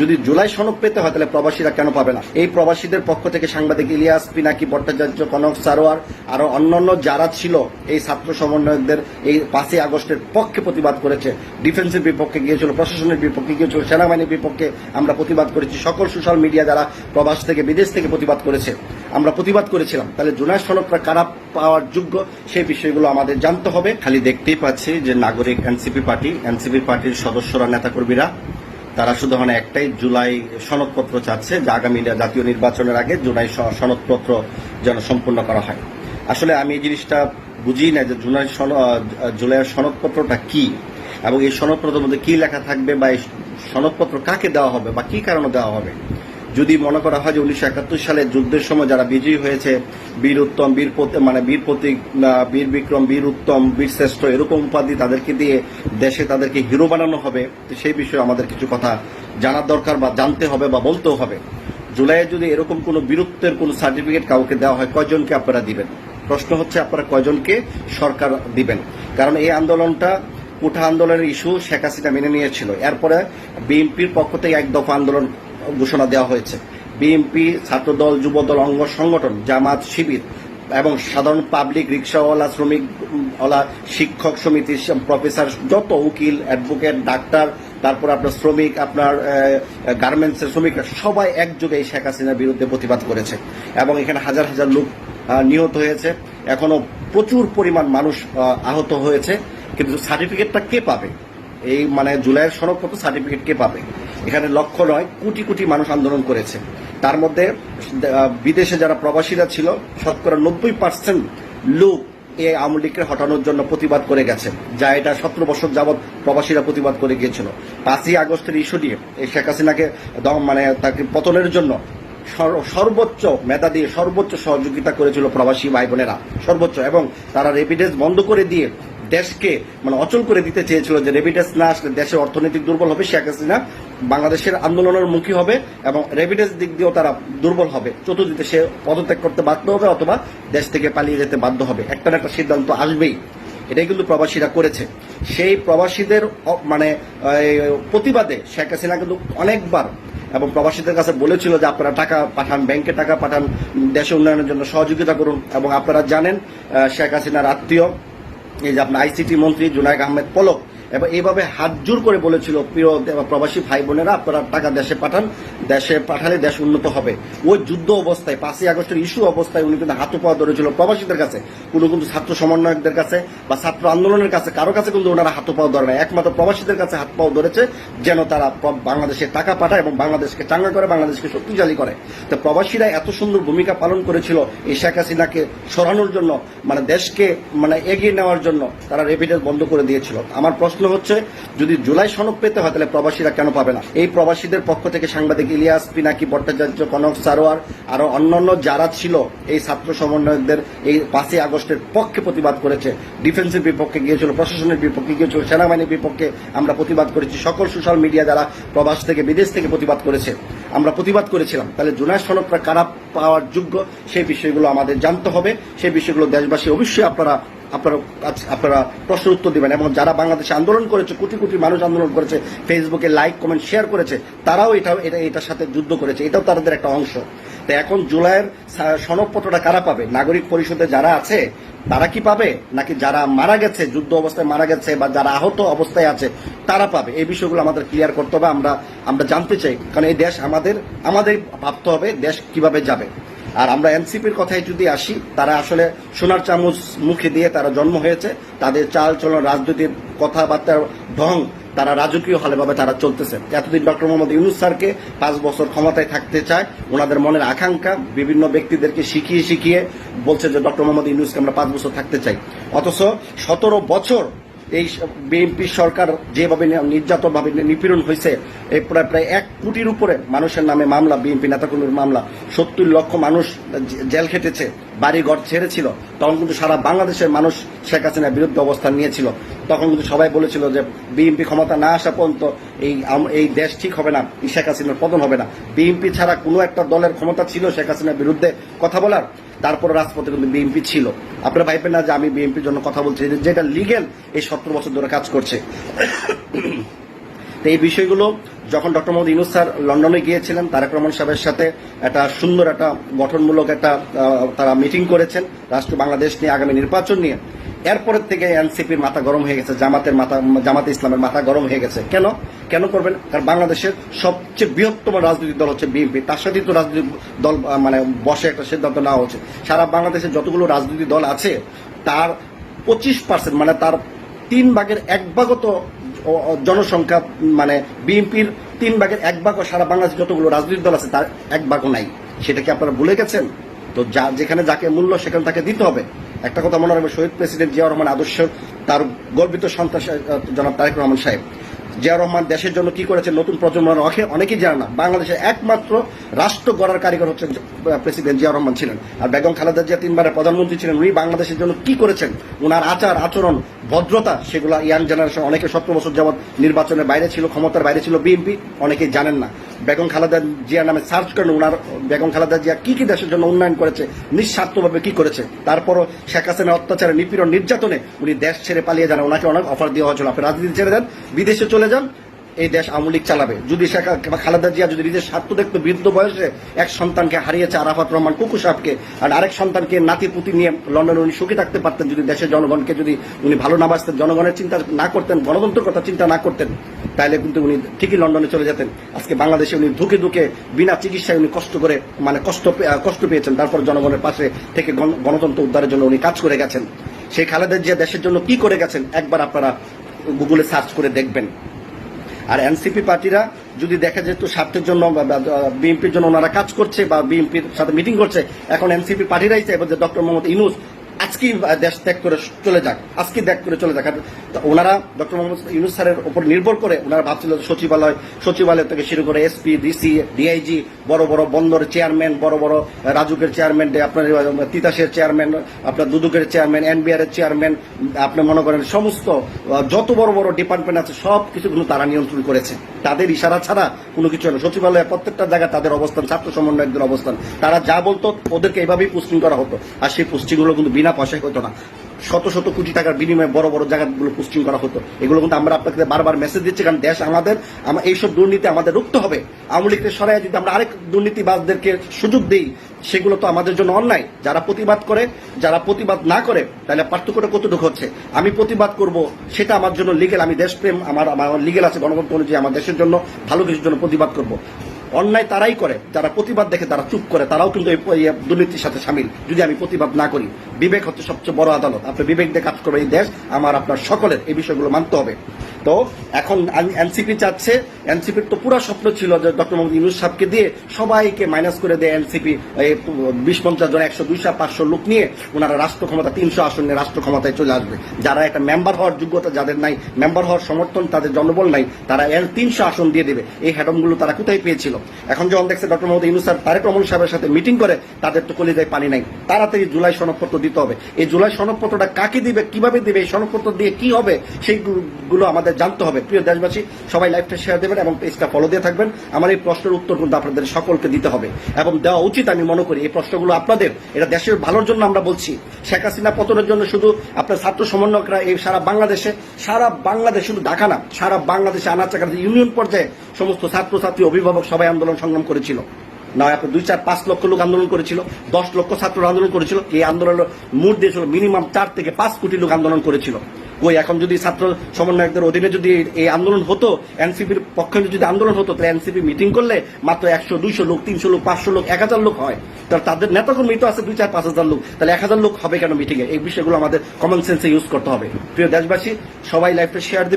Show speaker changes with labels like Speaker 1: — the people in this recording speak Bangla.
Speaker 1: যদি জুলাই সনদ পেতে হয়, তাহলে প্রবাসীরা কেন পাবে না? এই প্রবাসীদের পক্ষ থেকে সাংবাদিক ইলিয়াস, পিনাকি ভট্টাচার্য, কনক সারোয়ার, আরও অন্যান্য যারা ছিল, এই ছাত্র সমন্বয়কদের এই পাঁচই আগস্টের পক্ষে প্রতিবাদ করেছে। ডিফেন্সের বিপক্ষে গিয়েছিল, প্রশাসনের বিপক্ষে গিয়েছিল, সেনাবাহিনীর বিপক্ষে আমরা প্রতিবাদ করেছি। সকল সোশ্যাল মিডিয়া যারা প্রবাস থেকে, বিদেশ থেকে প্রতিবাদ করেছে, আমরা প্রতিবাদ করেছিলাম। তাহলে জুলাই সনদটা কারা পাওয়ার যোগ্য, সেই বিষয়গুলো আমাদের জানতে হবে। খালি দেখতেই পাচ্ছি যে নাগরিক এনসিপি পার্টি, এনসিপি পার্টির সদস্যরা, নেতাকর্মীরা তারা শুধু মানে একটাই, জুলাই সনদপত্র চাচ্ছে, যে আগামী জাতীয় নির্বাচনের আগে জুলাই সনদপত্র যেন সম্পূর্ণ করা হয়। আসলে আমি এই জিনিসটা বুঝি না যে জুলাই জুলাইয়ের সনদপত্রটা কি, এবং এই সনদপত্রের মধ্যে কি লেখা থাকবে বা এই সনদপত্র কাকে দেওয়া হবে বা কি কারণে দেওয়া হবে। যদি মনে করা হয় যে উনিশশো একাত্তর সালে যুদ্ধের সময় যারা বিজয়ী হয়েছে, বীর উত্তম, বীর মানে বীর প্রতীক বীর বিক্রম, বীর উত্তম, বীর শ্রেষ্ঠ, এরকম উপাধি তাদেরকে দিয়ে দেশে তাদেরকে হিরো বানানো হবে সেই বিষয়ে আমাদের কিছু কথা জানার দরকার বা জানতে হবে বা বলতেও হবে। জুলাইয়ে যদি এরকম কোনো বীরত্বের কোনো সার্টিফিকেট কাউকে দেওয়া হয়, কয়জনকে আপনারা দিবেন? প্রশ্ন হচ্ছে আপনারা কয়জনকে সরকার দিবেন? কারণ এই আন্দোলনটা কোঠা আন্দোলনের ইস্যু শেখ হাসিনা মেনে নিয়েছিল। এরপরে বিএনপির পক্ষ থেকে এক দফা আন্দোলন ঘোষণা দেওয়া হয়েছে। বিএনপি, ছাত্রদল, যুবদল, অঙ্গ সংগঠন, জামাত, শিবির এবং সাধারণ পাবলিক, রিক্সাওয়ালা শ্রমিকওয়ালা শিক্ষক সমিতি প্রফেসর, যত উকিল, অ্যাডভোকেট, ডাক্তার, তারপর আপনার শ্রমিক, আপনার গার্মেন্টসের শ্রমিকরা, সবাই একযোগে এই শেখ হাসিনার বিরুদ্ধে প্রতিবাদ করেছে এবং এখানে হাজার হাজার লোক নিহত হয়েছে। এখনও প্রচুর পরিমাণ মানুষ আহত হয়েছে। কিন্তু সার্টিফিকেটটা কে পাবে? এই মানে জুলাইয়ের সনদপত্র সার্টিফিকেট কে পাবে। এখানে লক্ষ্য নয়, কোটি কোটি মানুষ আন্দোলন করেছে। তার মধ্যে বিদেশে যারা প্রবাসীরা ছিল, শতকরা নব্বই পার্সেন্ট লোক এই আওয়ামী লীগকে হটানোর জন্য প্রতিবাদ করে গেছে, যা এটা সতেরো বছর যাবৎ প্রবাসীরা প্রতিবাদ করে গিয়েছিল। পাঁচই আগস্টের ইস্যু নিয়ে শেখ হাসিনাকে মানে তাকে পতনের জন্য সর্বোচ্চ মেধা দিয়ে সর্বোচ্চ সহযোগিতা করেছিল প্রবাসী ভাই বোনেরা সর্বোচ্চ, এবং তারা রেপিডেন্স বন্ধ করে দিয়ে দেশকে মানে অচল করে দিতে চেয়েছিল যে রেভিডেন্স না আসলে দেশের অর্থনৈতিক দুর্বল হবে, শেখ হাসিনা বাংলাদেশের আন্দোলনের মুখী হবে এবং রেভিডেন্স দিক দিয়েও তারা দুর্বল হবে। চতুর্দিকে সে পদত্যাগ করতে বাধ্য হবে অথবা দেশ থেকে পালিয়ে যেতে বাধ্য হবে। একটা না একটা সিদ্ধান্ত আসবেই। এটাই কিন্তু প্রবাসীরা করেছে। সেই প্রবাসীদের মানে প্রতিবাদে শেখ হাসিনা কিন্তু অনেকবার এবং প্রবাসীদের কাছে বলেছিল যে আপনারা টাকা পাঠান, ব্যাংকে টাকা পাঠান, দেশে উন্নয়নের জন্য সহযোগিতা করুন এবং আপনারা জানেন শেখ হাসিনার আত্মীয় এই যে আপনার আইসিটি মন্ত্রী জুনায়দ আহমেদ পলক এবং এইভাবে হাত জোর করে বলেছিল প্রিয় প্রবাসী ভাই বোনেরা, আপনারা টাকা দেশে পাঠান, দেশে পাঠালে দেশ উন্নত হবে। ওই যুদ্ধ অবস্থায়, পাঁচই আগস্টের ইস্যু অবস্থায় উনি কিন্তু হাত পাওয়া ধরেছিল প্রবাসীদের কাছে, কোনো কিন্তু ছাত্র সমন্বয়কদের কাছে বা ছাত্র আন্দোলনের কাছে, কারও কাছে কিন্তু ওনারা হাত পাওয়া ধরে না একমাত্র প্রবাসীদের কাছে হাত পাওয়া ধরেছে, যেন তারা বাংলাদেশে টাকা পাঠায় এবং বাংলাদেশকে চাঙ্গা করে, বাংলাদেশকে শক্তিশালী করে। তো প্রবাসীরা এত সুন্দর ভূমিকা পালন করেছিল এই শেখ হাসিনাকে সরানোর জন্য মানে দেশকে মানে এগিয়ে নেওয়ার জন্য তারা রেভিডেন্স বন্ধ করে দিয়েছিল। আমার প্রশ্ন হচ্ছে, যদি জুলাই সনদ পেতে হয়, তাহলে প্রবাসীরা কেন পাবে না? এই প্রবাসীদের পক্ষ থেকে সাংবাদিক ইলিয়াস, পিনাকি ভট্টাচার্য, কনক সারোয়ার, আরও অন্যান্য যারা ছিল, এই ছাত্র সমন্বয়কদের এই পাঁচই আগস্টের পক্ষে প্রতিবাদ করেছে। ডিফেন্সের বিপক্ষে গিয়েছিল, প্রশাসনের বিপক্ষে গিয়েছিল, সেনাবাহিনীর বিপক্ষে আমরা প্রতিবাদ করেছি। সকল সোশ্যাল মিডিয়া যারা প্রবাস থেকে, বিদেশ থেকে প্রতিবাদ করেছে, আমরা প্রতিবাদ করেছিলাম। তাহলে জুলাই সনদটা কারা পাওয়ার যোগ্য, সেই বিষয়গুলো আমাদের জানতে হবে। সেই বিষয়গুলো দেশবাসী অবশ্যই আপনারা আপনারা আজ- আপনারা প্রশ্ন উত্তর দিবেন এবং যারা বাংলাদেশে আন্দোলন করেছে, কোটি কোটি মানুষ আন্দোলন করেছে, ফেসবুকে লাইক, কমেন্ট, শেয়ার করেছে, তারাও এটা এটা, এটার সাথে যুদ্ধ করেছে। এটাও তাদের একটা অংশ। তো এখন জুলাইয়ের সনদপত্রটা কারা পাবে? নাগরিক পরিষদে যারা আছে, তারা কি পাবে? নাকি যারা মারা গেছে, যুদ্ধ অবস্থায় মারা গেছে বা যারা আহত অবস্থায় আছে, তারা পাবে? এই বিষয়গুলো আমাদের ক্লিয়ার করতে হবে, আমরা আমরা জানতে চাই। কারণ এই দেশ আমাদের আমাদের ভাবতে হবে দেশ কীভাবে যাবে। আর আমরা এনসিপির কথায় যদি আসি। তারা আসলে সোনার চামচ মুখে দিয়ে তারা জন্ম হয়েছে। তাদের চাল চলন রাজনীতির কথাবার্তার ঢং তারা রাজকীয় ভাবে তারা চলতেছে। এতদিন ডক্টর মোহাম্মদ ইউনুস স্যারকে পাঁচ বছর ক্ষমতায় থাকতে চায়। ওনাদের মনের আকাঙ্ক্ষা বিভিন্ন ব্যক্তিদেরকে শিখিয়ে শিখিয়ে বলছে যে, ডক্টর মোহাম্মদ ইউনুসকে আমরা পাঁচ বছর থাকতে চাই। অথচ সতেরো বছর এই বিএনপি সরকার যেভাবে নির্যাতন ভাবে নিপীড়ন হয়েছে এই প্রায় প্রায় এক কোটির উপরে মানুষের নামে মামলা, বিএনপি নেতাকর্মীর মামলা। সত্তর লক্ষ মানুষ জেল খেটেছে বাড়ি ঘর ছেড়েছিল। তখন কিন্তু সারা বাংলাদেশের মানুষ শেখ হাসিনার বিরুদ্ধে অবস্থান নিয়েছিল। তখন কিন্তু সবাই বলেছিল যে বিএনপি ক্ষমতা না আসা পর্যন্ত এই এই দেশ ঠিক হবে না শেখ হাসিনার পতন হবে না। বিএনপি ছাড়া কোনো একটা দলের ক্ষমতা ছিল শেখ হাসিনার বিরুদ্ধে। কথা বলার তারপর রাজপথে কিন্তু বিএনপি ছিল। আপনারা ভাইবেন না যে আমি বিএনপির জন্য কথা বলছি যেটা লিগেল এই সত্তর বছর ধরে কাজ করছে। তো এই বিষয়গুলো যখন ডক্টর মোহাম্মদ ইউনুস স্যার লন্ডনে গিয়েছিলেন, তারেক রহমান সাহেবের সাথে একটা সুন্দর একটা গঠনমূলক একটা তারা মিটিং করেছেন, রাষ্ট্র বাংলাদেশ নিয়ে আগামী নির্বাচন নিয়ে। এরপরের থেকে এনসিপির মাথা গরম হয়ে গেছে, জামাতের মাথা, জামাতে ইসলামের মাথা গরম হয়ে গেছে। কেন? কেন করবেন? কারণ বাংলাদেশের সবচেয়ে বৃহত্তম রাজনৈতিক দল হচ্ছে বিএনপি। তার সাথেই তো রাজনৈতিক দল মানে বসে একটা সিদ্ধান্ত নেওয়া হচ্ছে। সারা বাংলাদেশের যতগুলো রাজনৈতিক দল আছে, তার পঁচিশ পার্সেন্ট মানে তার তিন ভাগের এক ভাগও তো জনসংখ্যা মানে বিএনপির তিন ভাগের এক ভাগও সারা বাংলাদেশে যতগুলো রাজনৈতিক দল আছে, তার এক ভাগও নাই। সেটা কি আপনারা ভুলে গেছেন? তো যা, যেখানে যাকে মূল্য, সেখানে তাকে দিতে হবে। একটা কথা মনে রাখবে, শহীদ প্রেসিডেন্ট জিয়াউর রহমান আদর্শ তার গর্বিত সন্তান জনাব তারেক রহমান সাহেব। জিয়াউর রহমান দেশের জন্য কি করেছে নতুন প্রজন্ম অনেকে- অনেকেই জানে না। বাংলাদেশের একমাত্র রাষ্ট্র গড়ার কারিগর হচ্ছেন প্রেসিডেন্ট জিয়া রহমান ছিলেন। আর বেগম খালেদা জিয়া তিনবারের প্রধানমন্ত্রী ছিলেন, উনি বাংলাদেশের জন্য কি করেছেন? ওনার আচার, আচরণ, ভদ্রতা, সেগুলো ইয়াং জেনারেশন, অনেকে সতেরো বছর যাবৎ নির্বাচনের বাইরে ছিল, ক্ষমতার বাইরে ছিল, বিএনপি, অনেকেই জানেন না। বেগম খালেদা জিয়া নামে সার্চ করেন ওনার বেগম খালেদা জিয়া কি কি দেশের জন্য উন্নয়ন করেছে, নিঃস্বার্থভাবে কি করেছে? তারপরও শেখ হাসিনা অত্যাচারে নিপীড়ন নির্যাতনে উনি দেশ ছেড়ে পালিয়ে যান, ওনাকে অনেক অফার দেওয়া হয়েছিল। আপনি রাজনীতি ছেড়ে দেন, বিদেশে চলে যান, এই দেশ আওয়ামী লীগ চালাবে। যদি শেখ খালেদা জিয়া যদি নিজের স্বার্থ দেখতো বৃদ্ধ বয়সে এক সন্তানকে হারিয়েছে আরাফাত রহমান কুকু সাহেবকে, আর আরেক সন্তানকে নাতি পুতি নিয়ে লন্ডনে উনি সুখী থাকতে পারতেন, যদি দেশের জনগণকে যদি উনি ভালো না বাঁচতেন জনগণের চিন্তা না করতেন, গণতন্ত্রের কথা চিন্তা না করতেন তাহলে কিন্তু উনি ঠিকই লন্ডনে চলে যেতেন। আজকে বাংলাদেশে উনি ধুকে ধুকে বিনা চিকিৎসায় উনি কষ্ট করে মানে কষ্ট কষ্ট পেয়েছেন। তারপর জনগণের পাশে থেকে গণতন্ত্র উদ্ধারের জন্য উনি কাজ করে গেছেন। সেই খালেদা জিয়া দেশের জন্য কি করে গেছেন, একবার আপনারা গুগলে সার্চ করে দেখবেন। আর এনসিপি পার্টিরা যদি দেখা যেত স্বার্থের জন্য বিএনপির জন্য ওনারা কাজ করছে বা বিএনপির সাথে মিটিং করছে, এখন এনসিপি পার্টিরাই চাইবে যে ডক্টর মোহাম্মদ ইনুস আজকেই দেশ ত্যাগ করে চলে যাক আজকে ত্যাগ করে চলে যাক। ওনারা ডক্টর মোহাম্মদ ইউনুস স্যারের উপর নির্ভর করে ওনারা ভাবছিল সচিবালয় সচিবালয় থেকে শুরু করে এসপি, ডিসি, ডিআইজি, বড় বড় বন্দর চেয়ারম্যান, বড় বড় রাজুকের চেয়ারম্যান আপনার তিতাসের চেয়ারম্যান, আপনার দুদুকের চেয়ারম্যান, এনবিআর এর চেয়ারম্যান, আপনি মনে করেন সমস্ত যত বড় বড় ডিপার্টমেন্ট আছে, সব কিছু কিন্তু তারা নিয়ন্ত্রণ করেছে। তাদের ইশারা ছাড়া কোনো কিছু না। সচিবালয়ের প্রত্যেকটা জায়গায় তাদের অবস্থান, ছাত্র সমন্বয়কদের অবস্থান। তারা যা বলতো, ওদেরকে এইভাবেই পোস্টিং করা হতো। আর সেই পোস্টিংগুলো কিন্তু বিনা পয়সায় হতো না। শত শত কোটি টাকার বিনিময়ে বড় বড় জায়গাগুলো পোস্টিং করা হতো। এগুলো কিন্তু আমরা আপনাকে বারবার মেসেজ দিচ্ছি, কারণ দেশ আমাদের, আমা- এইসব দুর্নীতি আমাদের রুখতে হবে। আওয়ামী লীগকে সরাই যদি আমরা আরেক দুর্নীতিবাজদেরকে সুযোগ দিই, সেগুলো তো আমাদের জন্য অন্যায়। যারা প্রতিবাদ করে, যারা প্রতিবাদ না করে, তাহলে পার্থক্যটা কতটুকু হচ্ছে? আমি প্রতিবাদ করব, সেটা আমার জন্য লিগেল আমি দেশপ্রেম, আমার আমার লিগেল আছে গণতন্ত্র অনুযায়ী আমার দেশের জন্য ভালো কিছুর জন্য প্রতিবাদ করব। অন্যায় তারাই করে, যারা প্রতিবাদ দেখে তারা চুপ করে, তারাও কিন্তু এই দুর্নীতির সাথে সামিল। যদি আমি প্রতিবাদ না করি, বিবেক হচ্ছে সবচেয়ে বড় আদালত। আপনি বিবেক দিয়ে কাজ করবে এই দেশ, আমার, আপনার সকলের, এই বিষয়গুলো মানতে হবে। তো এখন এনসিপি চাচ্ছে, এনসিপির তো পুরো স্বপ্ন ছিল যে ডক্টর মোহাম্মদ ইউনুস সাহেবকে দিয়ে সবাইকে মাইনাস করে দেয় এনসিপি বিশ পঞ্চাশ জন, একশো, দুইশো, পাঁচশো লোক নিয়ে ওনারা রাষ্ট্র ক্ষমতা, তিনশো আসন রাষ্ট্র ক্ষমতায় চলে আসবে। যারা একটা মেম্বার হওয়ার যোগ্যতা যাদের নাই মেম্বার হওয়ার সমর্থন তাদের জনবল নাই, তারা এর তিনশো আসন দিয়ে দেবে। এই হ্যাডমগুলো তারা কোথায় পেয়েছিল? এখন যখন দেখছে ডক্টর মোহাম্মদ ইউনুস স্যার তারেক রহমান সাহেবের সাথে মিটিং করে, তাদের তো কলিজায় পানি নাই। তাড়াতাড়ি জুলাই সনদপত্র দিতে হবে। এই জুলাই সনদপত্রটা কাকে দিবে, কীভাবে দিবে, এই সনদপত্র দিয়ে কি হবে সেইগুলো আমাদের জানতে হবে। প্রিয় দেশবাসী, সবাই লাইভটা শেয়ার দেবেন এবং পেজটা ফলো দিয়ে থাকবেন। আমার এই প্রশ্নের উত্তর কিন্তু আপনাদের সকলকে দিতে হবে এবং দেওয়া উচিত আমি মনে করি এই প্রশ্নগুলো আপনাদের। এটা দেশের ভালোর জন্য আমরা বলছি। শেখ হাসিনা পতনের জন্য শুধু আপনার ছাত্র সমন্বয়করা এই সারা বাংলাদেশে, সারা বাংলাদেশ শুধু ঢাকা না, সারা বাংলাদেশে আনাচে কানাচে ইউনিয়ন পর্যায়ে সমস্ত ছাত্রছাত্রী, অভিভাবক সবাই আন্দোলন সংগ্রাম করেছিল। না আপনার দুই, চার, পাঁচ লক্ষ লোক আন্দোলন করেছিল, দশ লক্ষ ছাত্র আন্দোলন করেছিল। এই আন্দোলনের মূল দিয়েছিল মিনিমাম চার থেকে পাঁচ কোটি লোক আন্দোলন করেছিল। ওই এখন যদি ছাত্র সমন্বয়কদের অধীনে যদি এই আন্দোলন হতো, এনসিপির পক্ষে যদি আন্দোলন হতো, তাহলে এনসিপি মিটিং করলে মাত্র একশো, দুইশো লোক, তিনশো লোক, পাঁচশো লোক, এক হাজার লোক হয়। তাহলে তাদের নেতাকর্মী তো আছে, দুই চার, পাঁচ হাজার লোক। তাহলে এক হাজার লোক হবে কেন মিটিংয়ে? এই বিষয়গুলো আমাদের কমন সেন্সে ইউজ করতে হবে। প্রিয় দেশবাসী, সবাই লাইফটা শেয়ার দেবে